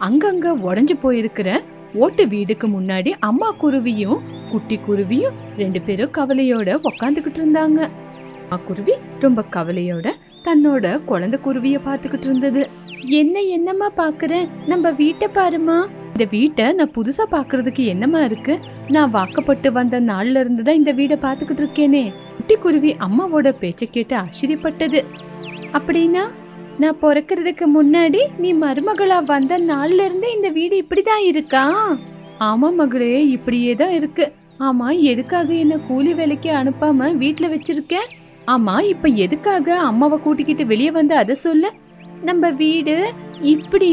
அங்கங்க உடஞ்சு போயிருக்கிற ஓட்டு வீடுக்கு முன்னாடி அம்மா குருவியும் குட்டி குருவியும் ரெண்டு பேரும் கவலையோட உக்காந்துக்கிட்டு இருந்தாங்க. அம்மா குருவி ரொம்ப கவலையோட தன்னோட குழந்தை குருவிய பாத்துக்கிட்டு இருந்தது. என்ன என்னம்மா பாக்குற நம்ம வீட்டை பாருமா இந்த வீட்டை நான் புதுசா பாக்குறதுக்கு என்னம்மா இருக்கு? நான் வாக்கப்பட்டு வந்த நாள்ல இருந்து தான் இந்த வீடை பாத்துக்கிட்டு இருக்கேனே. குட்டி குருவி அம்மாவோட பேச்சை கேட்டு ஆச்சரியப்பட்டது. அப்படின்னா? நான் பிறக்கிறதுக்கு முன்னாடி நீ மருமகளா வந்த நாள்ல இருந்தே இந்த வீடு இப்படிதான் இருக்கா? ஆமா மகளே இப்படியே தான் இருக்கு. ஆமா எதுக்காக என்ன கூலி வேலைக்கு அனுப்பாம வீட்டுல வச்சிருக்க? ஆமா இப்ப எதுக்காக அம்மாவை கூட்டிக்கிட்டு வெளியே வந்து அதை சொல்லு. நம்ம வீடு இப்படி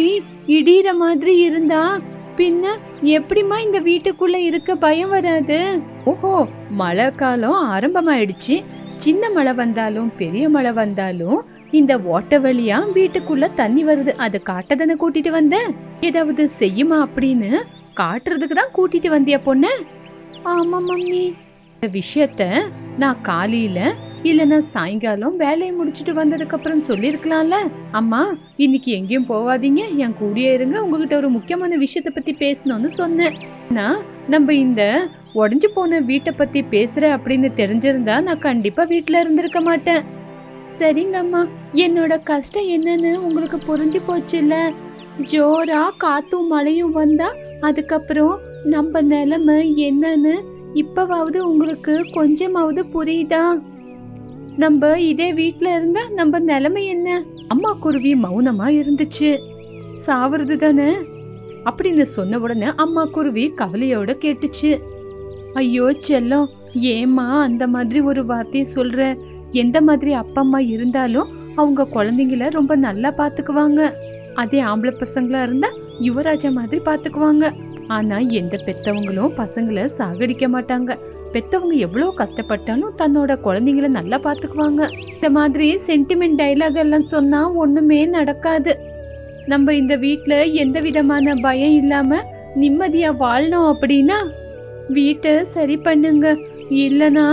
இடிகிற மாதிரி இருந்தா பின்ன எப்படிம்மா இந்த வீட்டுக்குள்ள இருக்க பயம் வராது? ஓஹோ மழை காலம் ஆரம்பமாயிடுச்சு. சின்ன மழை வந்தாலும் பெரிய மழை வந்தாலும் இந்த ஓட்ட வழியா வீட்டுக்குள்ள தண்ணி வருது. அதை காட்டதானே கூட்டிட்டு வந்த? ஏதாவது செய்யுமா அப்படின்னு காட்டுறதுக்கு தான் கூட்டிட்டு வந்தியா பொண்ணு? ஆமா மம்மி. இந்த விஷயத்த நான் காலையில இல்லைன்னா சாயங்காலம் வேலையை முடிச்சிட்டு வந்ததுக்கு அப்புறம் சொல்லியிருக்கலாம்ல. அம்மா இன்னைக்கு எங்கேயும் போகாதீங்க. என் கூடயே இருங்க. உங்ககிட்ட ஒரு முக்கியமான விஷயத்த பத்தி பேசணும்னு சொன்னேன். நான் நம்ம இந்த உடஞ்சு போன வீட்டை பத்தி பேசுற அப்படின்னு தெரிஞ்சிருந்தா நான் கண்டிப்பா வீட்ல இருந்திருக்க மாட்டேன். சரிங்க அம்மா என்னோட கஷ்டம் என்னன்னு உங்களுக்கு புரிஞ்சு போச்சுல்ல? ஜோரா காத்தும் மழையும் வந்தா அதுக்கப்புறம் நம்ம நிலைமை என்னன்னு இப்பவாவது உங்களுக்கு கொஞ்சமாவது புரியுதா? நம்ம இதே வீட்டில் இருந்தா நம்ம நிலைமை என்ன? அம்மா குருவி மௌனமா இருந்துச்சு. சாவறது தானே? அப்படின்னு சொன்ன உடனே அம்மா குருவி கவலையோட கேட்டுச்சு. ஐயோ செல்லம் ஏம்மா அந்த மாதிரி ஒரு வார்த்தையை சொல்ற? எந்த மாதிரி அப்பா அம்மா இருந்தாலும் அவங்க குழந்தைங்கள ரொம்ப நல்லா பார்த்துக்குவாங்க அதே ஆம்பளை பசங்களா இருந்தா யுவராஜா மாதிரி பார்த்துக்குவாங்க ஆனா எந்த பெத்தவங்களும் பசங்களை சாகடிக்க மாட்டாங்க. பெத்தவங்க எவ்வளோ கஷ்டப்பட்டாலும் தன்னோட குழந்தைங்கள நல்லா பார்த்துக்குவாங்க இந்த மாதிரி சென்டிமெண்ட் டைலாக் எல்லாம் சொன்னா ஒண்ணுமே நடக்காது. நம்ம இந்த வீட்டில் எந்த விதமான பயம் இல்லாம நிம்மதியா வாழணும் அப்படின்னா வீட்டை சரி பண்ணுங்க. இல்லைன்னா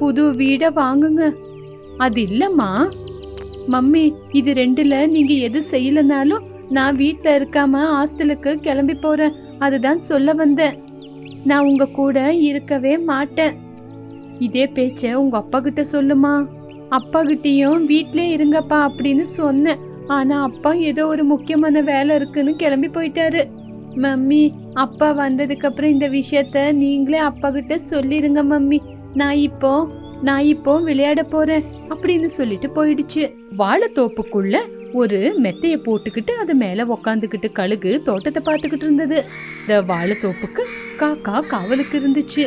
புது வீடை வாங்குங்க. அது இல்லம்மா. மம்மி இது ரெண்டுல நீங்க எது செய்யலனாலும் நான் வீட்டில் இருக்காம ஹாஸ்டலுக்கு கிளம்பி போறேன். அதுதான் சொல்ல வந்தேன். நான் உங்க கூட இருக்கவே மாட்டேன். இதே பேச்ச உங்க அப்பா கிட்ட சொல்லுமா? அப்பா கிட்டயும் வீட்லயே இருங்கப்பா அப்படின்னு சொன்னேன். ஆனா அப்பா ஏதோ ஒரு முக்கியமான வேலை இருக்குன்னு கிளம்பி போயிட்டாரு. மம்மி அப்பா வந்ததுக்கு அப்புறம் இந்த விஷயத்த நீங்களே அப்பா கிட்ட சொல்லிருங்க மம்மி. நான் இப்போ நான் இப்போ விளையாட போறேன் அப்படின்னு சொல்லிட்டு போயிடுச்சு. வாழைத்தோப்புக்குள்ள ஒரு மெத்தைய போட்டுக்கிட்டு அது மேல உக்காந்துக்கிட்டு கழுகு தோட்டத்தை பார்த்துக்கிட்டு இருந்தது. இந்த வாழைத்தோப்புக்கு காக்கா காவலுக்கு இருந்துச்சு.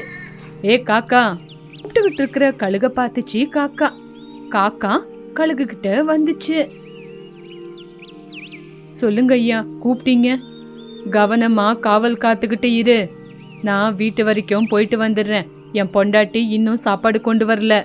ஏ காக்கா கூப்பிட்டுக்கிட்டு இருக்கிற கழுக பார்த்துச்சு காக்கா. காக்கா கழுகு கிட்ட வந்துச்சு. சொல்லுங்க ஐயா கூப்பிட்டீங்க. கவனமா காவல் காத்துக்கிட்டு இரு. நான் வீட்டு வரைக்கும் போயிட்டு வந்துடுறேன். என் பொண்டாட்டி இன்னும் சாப்பாடு கொண்டு வரல.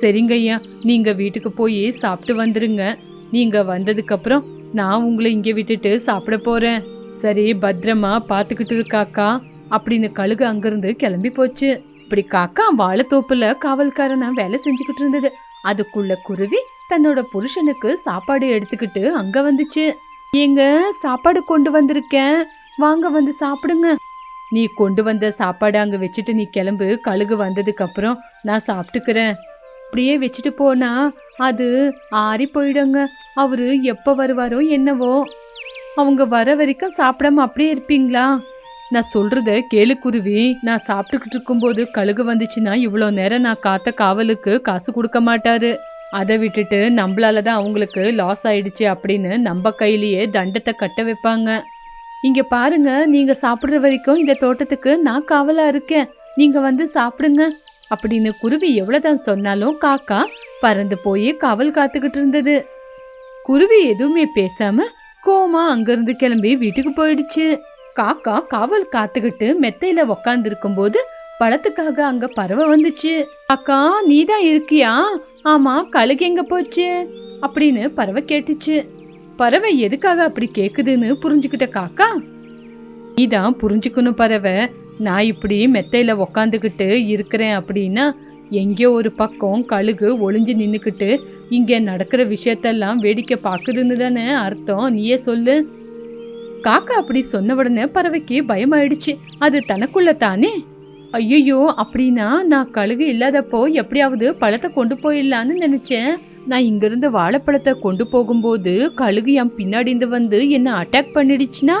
சரிங்க ஐயா நீங்க வீட்டுக்கு போய் சாப்பிட்டு வந்துருங்க. நீங்க வந்ததுக்கப்புறம் நான் உங்களை இங்க விட்டுட்டு சாப்பிட போறேன். சரி பத்திரமா பார்த்துக்கிட்டு இருக்காக்கா அப்படின்னு கழுகு அங்கிருந்து கிளம்பி போச்சு. இப்படி காக்கா வாழைத்தோப்புல காவல்காரனா வேலை செஞ்சுக்கிட்டு இருந்தது. அதுக்குள்ள குருவி தன்னோட புருஷனுக்கு சாப்பாடு எடுத்துக்கிட்டு அங்க வந்துச்சு. எங்க சாப்பாடு கொண்டு வந்திருக்கேன். வாங்க வந்து சாப்பிடுங்க. நீ கொண்டு வந்த சாப்பாடு அங்கே வச்சுட்டு நீ கிளம்பு கழுகு வந்ததுக்கப்புறம் நான் சாப்பிட்டுக்கிறேன். அப்படியே வச்சுட்டு போனா அது ஆறி போயிடுங்க. அவரு எப்போ வருவாரோ என்னவோ. அவங்க வர வரைக்கும் சாப்பிடாம அப்படியே இருப்பீங்களா? நான் சொல்கிறத கேளு குருவி. நான் சாப்பிட்டுக்கிட்டு இருக்கும்போது கழுகு வந்துச்சுன்னா இவ்வளோ நேரம் நான் காத்த காவலுக்கு காசு கொடுக்க மாட்டாரு. அதை விட்டுட்டு நம்மளால தான் அவங்களுக்கு லாஸ் ஆயிடுச்சு அப்படின்னு நம்ம கையிலேயே தண்டத்தை கட்ட வைப்பாங்க. இங்க பாருங்க நீங்க சாப்பிடுற வரைக்கும் இந்த தோட்டத்துக்கு நான் காவலா இருக்கேன். நீங்க வந்து சாப்பிடுங்க. அப்படின்னு குருவி எவ்வளவுதான் சொன்னாலும் காக்கா பறந்து போய் காவல் காத்துக்கிட்டு இருந்தது. குருவி எதுவுமே பேசாம கோமா அங்கிருந்து கிளம்பி வீட்டுக்கு போயிடுச்சு. காக்கா காவல் காத்துக்கிட்டு மெத்தையில உக்காந்து இருக்கும்போது பழத்துக்காக அங்க பறவை வந்துச்சு. அக்கா நீதான் இருக்கியா? ஆமா கழுகு எங்க போச்சு? அப்படின்னு பறவை கேட்டுச்சு. பறவை எதுக்காக அப்படி கேக்குதுன்னு புரிஞ்சுக்கிட்ட காக்கா? நீதான் புரிஞ்சுக்கணும் பறவை. நான் இப்படி மெத்தையில உக்காந்துக்கிட்டு இருக்கிறேன் அப்படின்னா எங்கேயோ ஒரு பக்கம் கழுகு ஒளிஞ்சு நின்றுக்கிட்டு இங்கே நடக்கிற விஷயத்தெல்லாம் வேடிக்கை பார்க்குதுன்னு தானே அர்த்தம். நீயே சொல்லு. காக்கா அப்படி சொன்ன உடனே பறவைக்கு பயமாயிடுச்சு. அது தனக்குள்ள தானே? ஐயோ அப்படின்னா நான் கழுகு இல்லாதப்போ எப்படியாவது பழத்தை கொண்டு போயிடலான்னு நினச்சேன். நான் இங்கிருந்து வாழைப்பழத்தை கொண்டு போகும்போது கழுகு என் பின்னாடி இருந்து வந்து என்ன அட்டாக் பண்ணிடுச்சுன்னா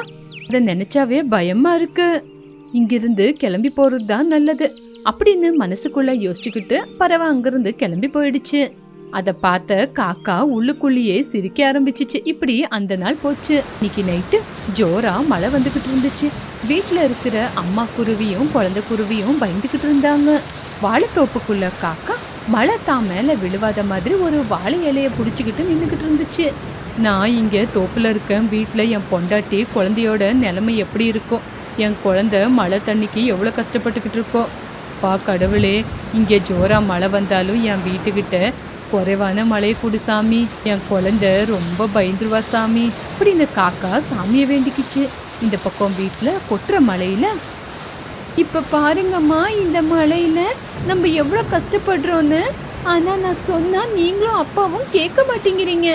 அதை நினைச்சாவே பயமா இருக்கு. இங்கிருந்து கிளம்பி போறது தான் நல்லது. அப்படின்னு மனசுக்குள்ள யோசிச்சுக்கிட்டு பறவை அங்கிருந்து கிளம்பி போயிடுச்சு. அதை பார்த்த காக்கா உள்ளுக்குள்ளேயே சிரிக்க ஆரம்பிச்சிச்சு. இப்படி அந்த நாள் போச்சு. இன்னைக்கு நைட்டு ஜோரா மழை வந்துகிட்டு இருந்துச்சு. வீட்டில் இருக்கிற அம்மா குருவியும் குழந்தை குருவியும் பயந்துகிட்டு இருந்தாங்க. வாழைத்தோப்புக்குள்ள காக்கா மழை தான் மேலே விழுவாத மாதிரி ஒரு வாழை இலையை பிடிச்சிக்கிட்டு நின்றுக்கிட்டு இருந்துச்சு. நான் இங்கே தோப்பில் இருக்கேன். வீட்டில் என் பொண்டாட்டி குழந்தையோட நிலைமை எப்படி இருக்கும்? என் குழந்தை மழை தண்ணிக்கு எவ்வளோ கஷ்டப்பட்டுக்கிட்டு இருக்கோம் பா கடவுளே இங்கே ஜோராக மழை வந்தாலும் என் வீட்டுக்கிட்ட குறைவான மழையை கொடு சாமி. என் குழந்தை ரொம்ப பயந்துருவா சாமி. அப்படின்னு காக்கா சாமியை வேண்டிக்கிச்சு. இந்த பக்கம் வீட்டில் கொட்டுற மழையில் இப்போ பாருங்கம்மா இந்த மழையில் நம்ம எவ்வளோ கஷ்டப்படுறோன்னு. ஆனால் நான் சொன்னால் நீங்களும் அப்பாவும் கேட்க மாட்டேங்கிறீங்க.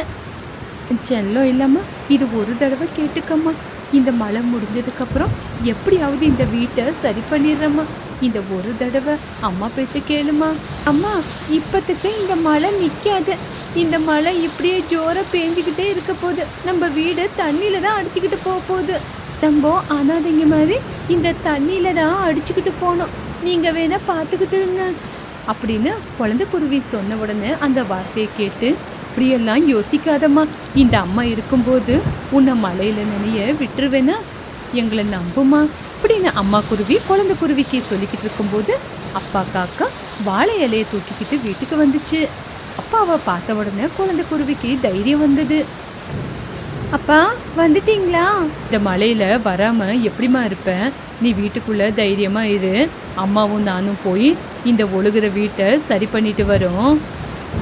செல்லம் இல்லைம்மா இது ஒரு தடவை கேட்டுக்கம்மா. இந்த மழை முடிஞ்சதுக்கப்புறம் எப்படியாவது இந்த வீட்டை சரி பண்ணிடுறேம்மா. இந்த ஒரு தடவை அம்மா பேச்ச கேளுமா. அம்மா இப்போத்துக்கு இந்த மழை நிற்காது இந்த மழை இப்படியே ஜோரா பேஞ்சுக்கிட்டே இருக்க போகுது. நம்ம வீடு தண்ணியில் தான் அடிச்சுக்கிட்டு போக போகுது. தம்போ அனாதைங்க மாதிரி இந்த தண்ணியில தான் அடிச்சுக்கிட்டு போனோம். நீங்க வேணா பார்த்துக்கிட்டு இருங்க. அப்படின்னு குழந்தை குருவி சொன்ன உடனே அந்த வார்த்தையை கேட்டு இப்படியெல்லாம் யோசிக்காதம்மா. இந்த அம்மா இருக்கும்போது உன்னை மலையில் நினைய விட்டுருவேனா? எங்களை நம்புமா? அப்படின்னு அம்மா குருவி குழந்தை குருவிக்கு சொல்லிக்கிட்டு இருக்கும்போது அப்பா காக்கா வாழை இலையை தூக்கிக்கிட்டு வீட்டுக்கு வந்துச்சு. அப்பாவை பார்த்த உடனே குழந்தை குருவிக்கு தைரியம் வந்தது. அப்பா வந்துட்டீங்களா? இந்த மழையில வராம எப்படிம்மா இருப்பேன் நீ வீட்டுக்குள்ள தைரியமா இரு. அம்மாவும் நானும் போய் இந்த ஒழுகுற வீட்டை சரி பண்ணிட்டு வரோம்.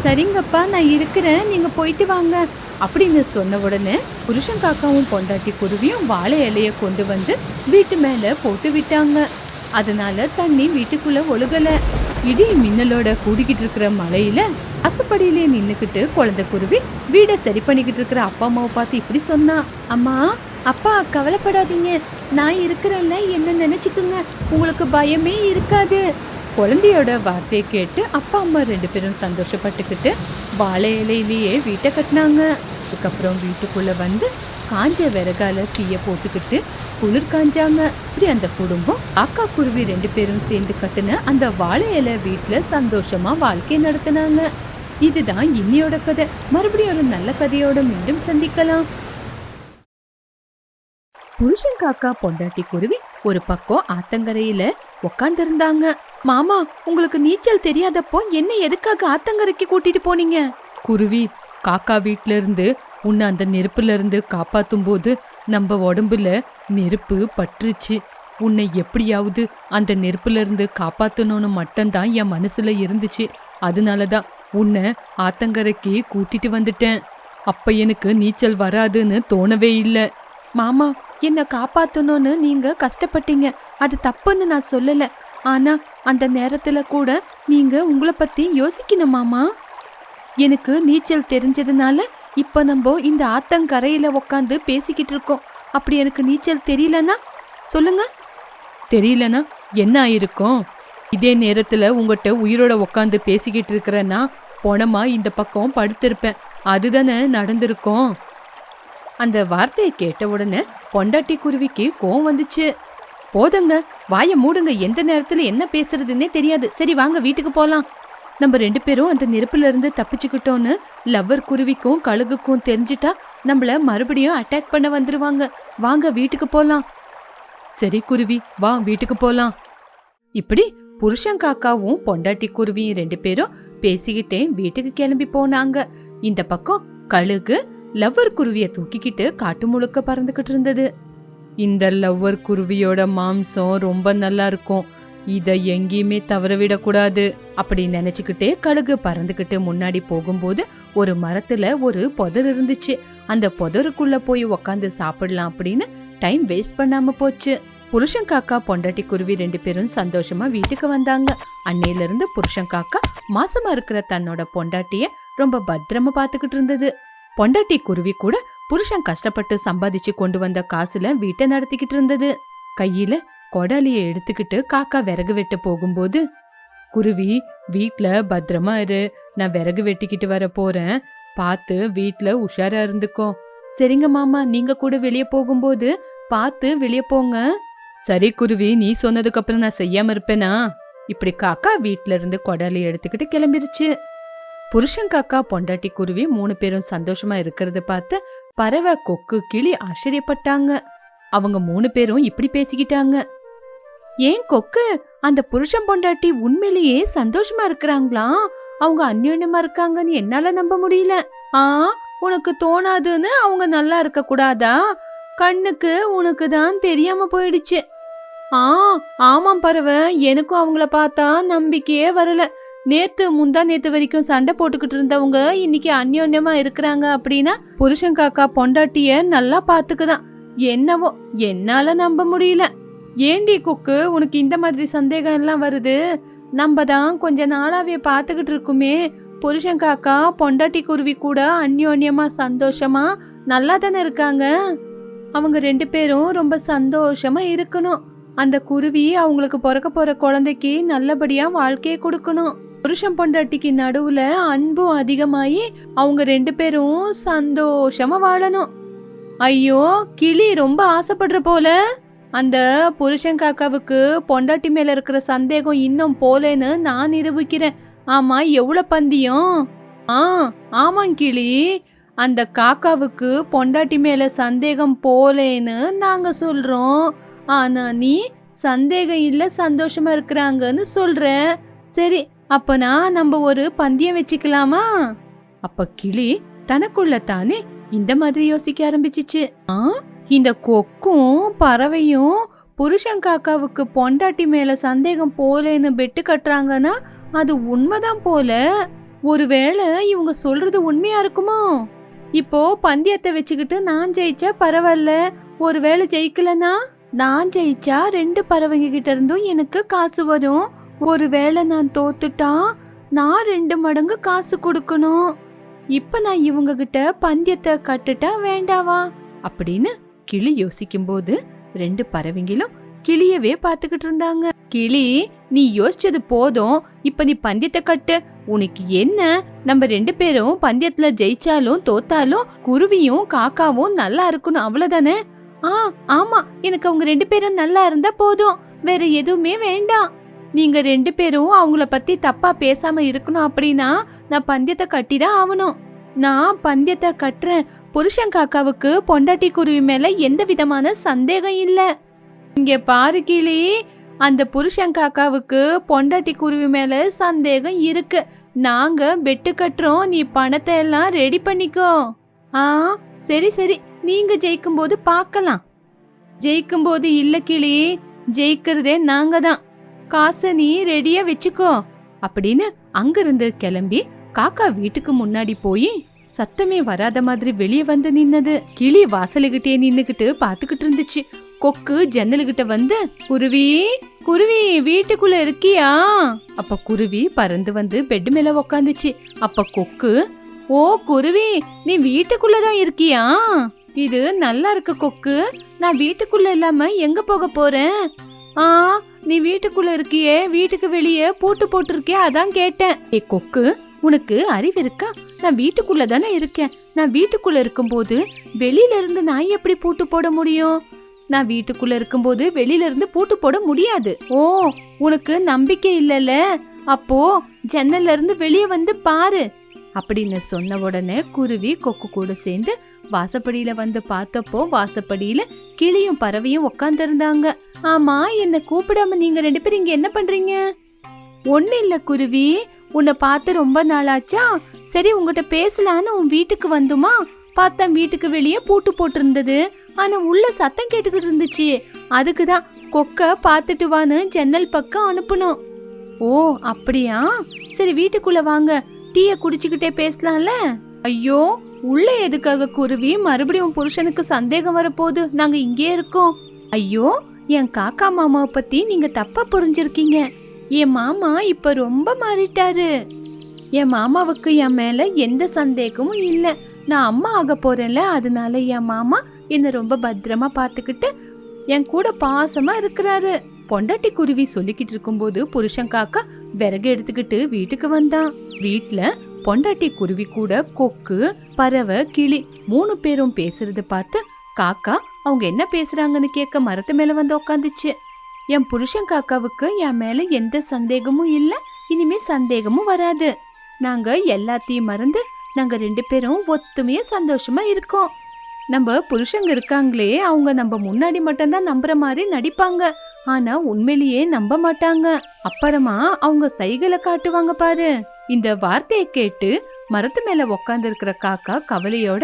சரிங்கப்பா நான் இருக்கிறேன். நீங்க போயிட்டு வாங்க. அப்படின்னு சொன்ன உடனே புருஷன் காக்காவும் பொண்டாட்டி குருவியும் வாழை இலைய கொண்டு வந்து வீட்டு மேல போட்டு விட்டாங்க. அதனால தண்ணி வீட்டுக்குள்ள ஒழுகல. இடி மின்னலோட கூடிக்கிட்டு இருக்கிற மழையில அசப்படியிலே நின்றுக்கிட்டு குழந்தை குருவி வீடை சரி பண்ணிக்கிட்டு இருக்கிற அப்பா அம்மாவை பார்த்து இப்படி சொன்னா அம்மா அப்பா கவலைப்படாதீங்க. நான் இருக்கிறேன்ல என்ன நினைச்சுக்குங்க? உங்களுக்கு பயமே இருக்காது. குழந்தையோட வார்த்தையை கேட்டு அப்பா அம்மா ரெண்டு பேரும் சந்தோஷப்பட்டுக்கிட்டு வாழை இலையிலேயே வீட்டை கட்டினாங்க. அதுக்கப்புறம் வீட்டுக்குள்ளே வந்து காஞ்ச விறகால தீயை போட்டுக்கிட்டு குளிர் காஞ்சாங்க. இப்படி அந்த குடும்பம் அக்கா குருவி ரெண்டு பேரும் சேர்ந்து கட்டின அந்த வாழை இலை வீட்டில் சந்தோஷமாக வாழ்க்கை நடத்தினாங்க. இதுதான் இன்னியோட கதை. மறுபடியும் ஒரு நல்ல கதையோட மீண்டும் சந்திக்கலாம். புருஷன் காக்கா பொண்டாட்டி குருவி ஒரு பக்கம் ஆத்தங்கரையில உக்காந்துருந்தாங்க. மாமா உங்களுக்கு நீச்சல் தெரியாதப்போ என்ன எதுக்காக ஆத்தங்கரைக்கு கூட்டிட்டு போனீங்க? குருவி காக்கா வீட்ல இருந்து உன்னை அந்த நெருப்புல இருந்து காப்பாத்தும் போது நம்ம உடம்புல நெருப்பு பற்றுச்சு உன்னை எப்படியாவது அந்த நெருப்புல இருந்து காப்பாத்தணும்னு மட்டும்தான் என் மனசுல இருந்துச்சு. அதனாலதான் உன்னை ஆத்தங்கரைக்கு கூட்டிட்டு வந்துட்டேன். அப்ப எனக்கு நீச்சல் வராதுன்னு தோணவே இல்லை. மாமா என்ன காப்பாத்தணும்னு நீங்க கஷ்டப்பட்டீங்க. அது தப்புன்னு நான் சொல்லல. ஆனா அந்த நேரத்துல கூட நீங்க உங்களை பத்தி யோசிக்கணும் மாமா. எனக்கு நீச்சல் தெரிஞ்சதுனால இப்ப நம்ம இந்த ஆத்தங்கரையில உக்காந்து பேசிக்கிட்டு இருக்கோம். அப்படி எனக்கு நீச்சல் தெரியலனா? சொல்லுங்க. தெரியலனா என்ன ஆயிருக்கும்? இதே நேரத்துல உங்ககிட்ட உயிரோட உக்காந்து பேசிக்கிட்டு இருக்கிறேன்னா போனமா இந்த பக்கம் படுத்திருப்பேன். அதுதானே நடந்திருக்கும். அந்த வார்த்தையை கேட்ட உடனே பொண்டாட்டி குருவிக்கு கோவம் வந்துச்சு. போதுங்க வாயை மூடுங்க எந்த நேரத்துல என்ன பேசுறதுன்னே தெரியாது. சரி வாங்க வீட்டுக்கு போலாம். நம்ம ரெண்டு பேரும் அந்த நெருப்புல இருந்து தப்பிச்சுக்கிட்டோன்னு லவ்வர் குருவிக்கும் கழுகுக்கும் தெரிஞ்சிட்டா நம்மள மறுபடியும் அட்டாக் பண்ண வந்துருவாங்க. வாங்க வீட்டுக்கு போலாம். சரி குருவி வா வீட்டுக்கு போலாம். இப்படி புருஷன் காக்காவும் பொண்டாட்டி குருவியும் ரெண்டு பேரும் பேசிக்கிட்டே வீட்டுக்கு கிளம்பி போனாங்க. இந்த பக்கம் கழுகு லவ்வர் குருவிய தூக்கிக்கிட்டு காட்டு முழுக்க பறந்துகிட்டு இருந்தது. இந்த லவ்வர் குருவியோட மாம்சம் ரொம்ப நல்லா இருக்கும். இதை எங்கேயுமே தவற விடக்கூடாது அப்படி நினைச்சுக்கிட்டே கழுகு பறந்துகிட்டு முன்னாடி போகும்போது ஒரு மரத்துல ஒரு புதர் இருந்துச்சு. அந்த புதருக்குள்ள போய் உக்காந்து சாப்பிடலாம் அப்படின்னு டைம் வேஸ்ட் பண்ணாம போச்சு. புருஷன் காக்கா பொண்டாட்டி குருவி ரெண்டு பேரும் சந்தோஷமா வீட்டுக்கு வந்தாங்க. அன்னையில இருந்து புருஷன் காக்கா மாசமா இருக்கிற தன்னோட பொண்டாட்டிய ரொம்ப பத்திரமா பாத்துக்கிட்டு இருந்தது. பொண்டாட்டி குருவி கூட புருஷன் கஷ்டப்பட்டு சம்பாதிச்சு கொண்டு வந்த காசுல வீட்டை நடத்திக்கிட்டு இருந்தது. கையில கொடாலிய எடுத்துக்கிட்டு காக்கா விறகு வெட்ட போகும்போது குருவி வீட்ல பத்திரமா இரு நான் விறகு வெட்டிக்கிட்டு வர போறேன். பார்த்து வீட்ல உஷாரா இருந்துக்கோ. சரிங்க மாமா நீங்க கூட வெளியே போகும்போது பார்த்து வெளியே போங்க. சரி குருவி நீ சொன்னதுக்கு அப்புறம் நான் செய்யாம இருப்பேனா? இப்படி காக்கா வீட்ல இருந்து கொடாலி எடுத்துக்கிட்டு கிளம்பிருச்சு. புருஷன் காக்கா பொண்டாட்டி குருவி மூணு பேரும் சந்தோஷமா இருக்கிறத பார்த்து பறவை கொக்கு கிளி ஆச்சரியப்பட்டாங்க. அவங்க மூணு பேரும் இப்படி பேசிக்கிட்டாங்க. ஏன் கொக்கு? அந்த புருஷன் பொண்டாட்டி உண்மையிலேயே சந்தோஷமா இருக்கிறாங்களா? அவங்க அந்யோன்யமா இருக்காங்கன்னு என்னால நம்ப முடியல. ஆ உனக்கு தோணாதுன்னு அவங்க நல்லா இருக்க கூடாதா கண்ணுக்கு உனக்கு தான் தெரியாம போயிடுச்சு. ஆ ஆமாம் பறவை எனக்கும் அவங்கள பார்த்தா நம்பிக்கையே வரல. நேத்து முந்தா நேத்து வரைக்கும் சண்டை போட்டுக்கிட்டு இருந்தவங்க இன்னைக்கு அந்யோன்யமா இருக்கிறாங்க அப்படின்னா புருஷன் காக்கா பொண்டாட்டிய நல்லா பாத்துக்குதான் என்னவோ என்னால நம்ப முடியல. ஏண்டி குக்கு உனக்கு இந்த மாதிரி சந்தேகம் எல்லாம் வருது? நம்ம தான் கொஞ்ச நாளாவே பாத்துக்கிட்டு இருக்குமே. புருஷன் காக்கா பொண்டாட்டி குருவி கூட அந்யோன்யமா சந்தோஷமா நல்லா தானே இருக்காங்க? அவங்க ரெண்டு பேரும் ரொம்ப சந்தோஷமா இருக்கணும். அந்த குருவி அவங்களுக்கு பிறக்க போற குழந்தைக்கு நல்லபடியா வாழ்க்கையை கொடுக்கணும். புருஷன் பொண்டாட்டிக்கு நடுவுல அன்பும் அதிகமாயி அவங்க ரெண்டு பேரும் சந்தோஷமா வாழணும். ஐயோ கிளி ரொம்ப ஆசைப்படுற போல. அந்த புருஷன் காக்காவுக்கு பொண்டாட்டி மேல இருக்கிற சந்தேகம் இன்னும் போலேன்னு நான் நிரூபிக்கிறேன். ஆமா எவ்வளவு பந்தியம்? ஆ ஆமாங்கிளி அந்த காக்காவுக்கு பொண்டாட்டி மேல சந்தேகம் போலேன்னு நாங்க சொல்றோம். ஆனா நீ சந்தேகம் இல்ல சந்தோஷமா இருக்கிறாங்கன்னு சொல்ற. சரி அப்பனா நம்ம ஒரு பந்தயம் வச்சுக்கலாமா? அப்ப கிளி தனக்குள்ள தானே இந்த மாதிரி யோசிக்க ஆரம்பிச்சிச்சு. ஆ இந்த கொக்கும் பறவையும் புருஷன் காக்காவுக்கு பொண்டாட்டி மேல சந்தேகம் போலேன்னு பெட்டு கட்டுறாங்கன்னா அது உண்மைதான் போல. ஒருவேளை இவங்க சொல்றது உண்மையா இருக்குமோ? இப்போ பந்தயத்தை வச்சுக்கிட்டு நான் ஜெயிச்சா பரவாயில்ல. ஒருவேளை ஜெயிக்கலனா? நான் ஜெயிச்சா ரெண்டு பறவைங்க கிட்ட இருந்தும் எனக்கு காசு வரும். ஒருவேளை நான் தோத்துட்டா நான் ரெண்டு மடங்கு காசு கொடுக்கணும். இப்ப நான் இவங்க கிட்ட பந்தயத்தை கட்டுட்டா வேண்டாவா? அப்படின்னு கிளி யோசிக்கும் போது ரெண்டு பறவைங்களும் கிளியவே பாத்துக்கிட்டு இருந்தாங்க. கிளி நீ யோசிச்சது போதும். இப்ப நீ பந்தயத்தை கட்டு. உனக்கு என்ன? நம்ம ரெண்டு பேரும் பந்தயத்துல ஜெயிச்சாலும் தோத்தாலும் குருவியும் காக்காவும் நல்லா இருக்கணும் அவ்வளவுதானே? ஆ ஆமா. எனக்கு அவங்க ரெண்டு பேரும் நல்லா இருந்தா போதும். வேற எதுவுமே வேண்டாம். நீங்க ரெண்டு பேரும் அவங்கள பத்தி தப்பா பேசாம இருக்கணும் அப்படின்னா நான் பந்தயத்தை கட்டிதான் ஆகணும். நான் பந்தயத்தை கட்டுறேன். புருஷன் காக்காவுக்கு பொண்டாட்டி குருவி மேல எந்த விதமான சந்தேகம் இல்ல. இங்க பாரு கிளி அந்த புருஷன் காக்காவுக்கு பொண்டாட்டி குருவி மேலே சந்தேகம் இருக்கு. நாங்க பெட்டு கட்டுறோம் நீ பணத்தை எல்லாம் ரெடி பண்ணிக்கோ. ஆ சரி சரி. நீங்க ஜெயிக்கும் போது பார்க்கலாம். ஜெயிக்கும் போது இல்ல கிளி ஜெயிக்கிறதே நாங்க தான். காசை நீ ரெடியா வச்சுக்கோ. அப்படின்னு அங்கிருந்து கிளம்பி காக்கா வீட்டுக்கு முன்னாடி போய் சத்தமே வராத மாதிரி வெளியே வந்து நின்னது. கிளி வாசலுகிட்டே நின்னுக்கிட்டு பாத்துக்கிட்டு இருந்துச்சு. கொக்கு ஜன்னலுகிட்ட வந்து குருவி குருவி வீட்டுக்குள்ள இருக்கியா? அப்ப குருவி பறந்து வந்து பெட் மேல உக்காந்துச்சு. அப்ப கொக்கு ஓ குருவி நீ வீட்டுக்குள்ளதான் இருக்கியா? இது நல்லா இருக்கு கொக்கு. நான் வீட்டுக்குள்ள இல்லாம எங்க போக போறேன்? ஆ நீ வீட்டுக்குள்ள இருக்கியே வீட்டுக்கு வெளியே பூட்டு போட்டிருக்கியே? அதான் கேட்டேன். ஏ கொக்கு உனக்கு அறிவு இருக்கா? நான் வீட்டுக்குள்ள தானே இருக்கேன். நான் வீட்டுக்குள்ள இருக்கும்போது வெளியில இருந்து நான் எப்படி பூட்டு போட முடியும்? நான் வீட்டுக்குள்ள இருக்கும்போது வெளியில இருந்து பூட்டு போட முடியாது. ஓ உனக்கு நம்பிக்கை இல்லைல்ல? அப்போ ஜன்னல்ல இருந்து வெளியே வந்து பாரு. அப்படின்னு சொன்ன உடனே குருவி கொக்கு கூட சேர்ந்து வாசப்படியில வந்து பார்த்தப்போ வாசப்படியில கிளியும் பறவையும் உட்காந்துருந்தாங்க ஆமா என்ன கூப்பிடாம நீங்க ரெண்டு பேரும் இங்க என்ன பண்றீங்க? ஒண்ணு இல்ல குருவி. உன்னை பார்த்து ரொம்ப நாளாச்சா? சரி உங்ககிட்ட பேசலான்னு உன் வீட்டுக்கு வந்துமா? பார்த்தா வீட்டுக்கு வெளியே பூட்டு போட்டிருந்தது. ஆனா உள்ள சத்தம் கேட்டுக்கிட்டு இருந்துச்சு. அதுக்கு தான் கொக்க பார்த்துட்டு வான்னு ஜன்னல் பக்கம் அனுப்பணும். ஓ அப்படியா? சரி வீட்டுக்குள்ள வாங்க. டீய குடிச்சுக்கிட்டே பேசலாம்ல? ஐயோ உள்ள எதுக்காக குருவி? மறுபடியும் புருஷனுக்கு சந்தேகம் வரப்போகுது. நாங்க இங்கே இருக்கோம். ஐயோ என் காக்கா மாமாவை பத்தி நீங்க தப்பா புரிஞ்சிருக்கீங்க. என் மாமா இப்ப ரொம்ப மாறிட்டாரு. என் மாமாவுக்கு என் மேல எந்த சந்தேகமும் இல்ல. நான் அம்மா ஆக போறேன்ல அதனால என் மாமா என்னை ரொம்ப பத்திரமா பார்த்துக்கிட்டு என் கூட பாசமா இருக்கிறாரு. பொண்டாட்டி குருவி சொல்லிக்கிட்டு இருக்கும்போது புருஷன் காக்கா விறகு எடுத்துக்கிட்டு வீட்டுக்கு வந்தான். வீட்டில் பொண்டாட்டி குருவி கூட கொக்கு பறவை கிளி மூணு பேரும் பேசுறது பார்த்து காக்கா அவங்க என்ன பேசுறாங்கன்னு கேட்க மரத்து மேல வந்து உக்காந்துச்சு. என் புருஷன் காக்காவுக்கு என் மேல எந்த சந்தேகமும் இல்லை இனிமே சந்தேகமும் வராது. நாங்க எல்லாத்தையும் மறந்து நாங்க ரெண்டு பேரும் ஒத்துமையா சந்தோஷமா இருக்கோம். நம்ம புருஷங்க இருக்காங்களே அவங்க நம்ம முன்னாடி மட்டும்தான் நம்புற மாதிரி நடிப்பாங்க. ஆனா உண்மையிலேயே நம்ப மாட்டாங்க. அப்புறமா அவங்க சைகளை காட்டுவாங்க பாரு. இந்த வார்த்தையை கேட்டு மரத்து மேல உக்காந்து இருக்கிற காக்கா கவலையோட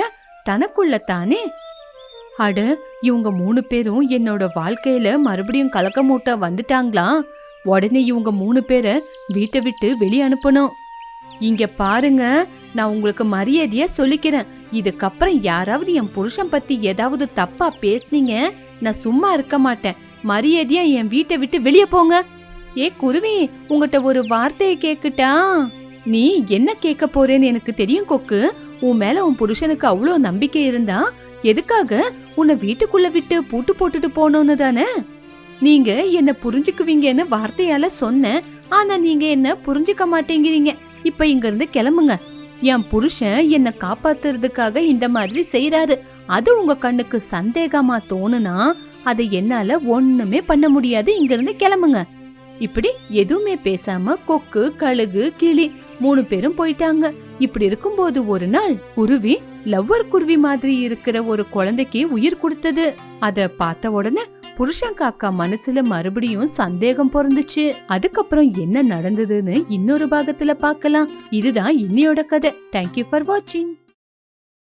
தனக்குள்ள தானே? அட இவங்க மூணு பேரும் என்னோட வாழ்க்கையில மறுபடியும் கலக்க மூட்டை வந்துட்டாங்களா? உடனே இவங்க மூணு பேரை வீட்டை விட்டு வெளியே அனுப்பணும். இங்க பாருங்க நான் உங்களுக்கு மரியாதையா சொல்லிக்கிறேன். இதுக்கப்புறம் யாராவது என் புருஷன் பத்தி ஏதாவது தப்பா பேசுனீங்க? நான் சும்மா இருக்க மாட்டேன். மரியாதையா என் வீட்டை விட்டு வெளியே போங்க. ஏ குருவி உங்ககிட்ட ஒரு வார்த்தையை கேக்குட்டா நீ என்ன கேட்க போறேன்னு எனக்கு தெரியும் கொக்கு. உன் மேல உன் புருஷனுக்கு அவ்வளோ நம்பிக்கை இருந்தா எதுக்காக உன்னை வீட்டுக்குள்ள விட்டு பூட்டு போட்டுட்டு போனோன்னு தானே? நீங்க என்ன புரிஞ்சுக்குவீங்கன்னு வார்த்தையால சொன்னேன். ஆனா நீங்க என்ன புரிஞ்சுக்க மாட்டேங்கிறீங்க. இப்ப இங்க இருந்து கிளம்புங்க. என் புருஷன் என்னை காப்பாத்துறதுக்காக இந்த மாதிரி செய்யறாரு அது உங்க கண்ணுக்கு சந்தேகமா தோணுனா அதை என்னால ஒண்ணுமே பண்ண முடியாது. இங்கிருந்து கிளம்புங்க. இப்படி எதுவுமே பேசாம கொக்கு கழுகு கிளி மூணு பேரும் போயிட்டாங்க. இப்படி இருக்கும்போது ஒரு நாள் குருவி லவ்வர் குருவி மாதிரி இருக்கிற ஒரு குழந்தைக்கு உயிர் கொடுத்தது. அத பார்த்த உடனே புருஷன் காக்கா மனசுல மறுபடியும் சந்தேகம் பிறந்துச்சு. அதுக்கப்புறம் என்ன நடந்ததுன்னு இன்னொரு பாகத்துல பார்க்கலாம் இதுதான் இன்னையோட கதை. தேங்க்யூ ஃபார் வாட்சிங்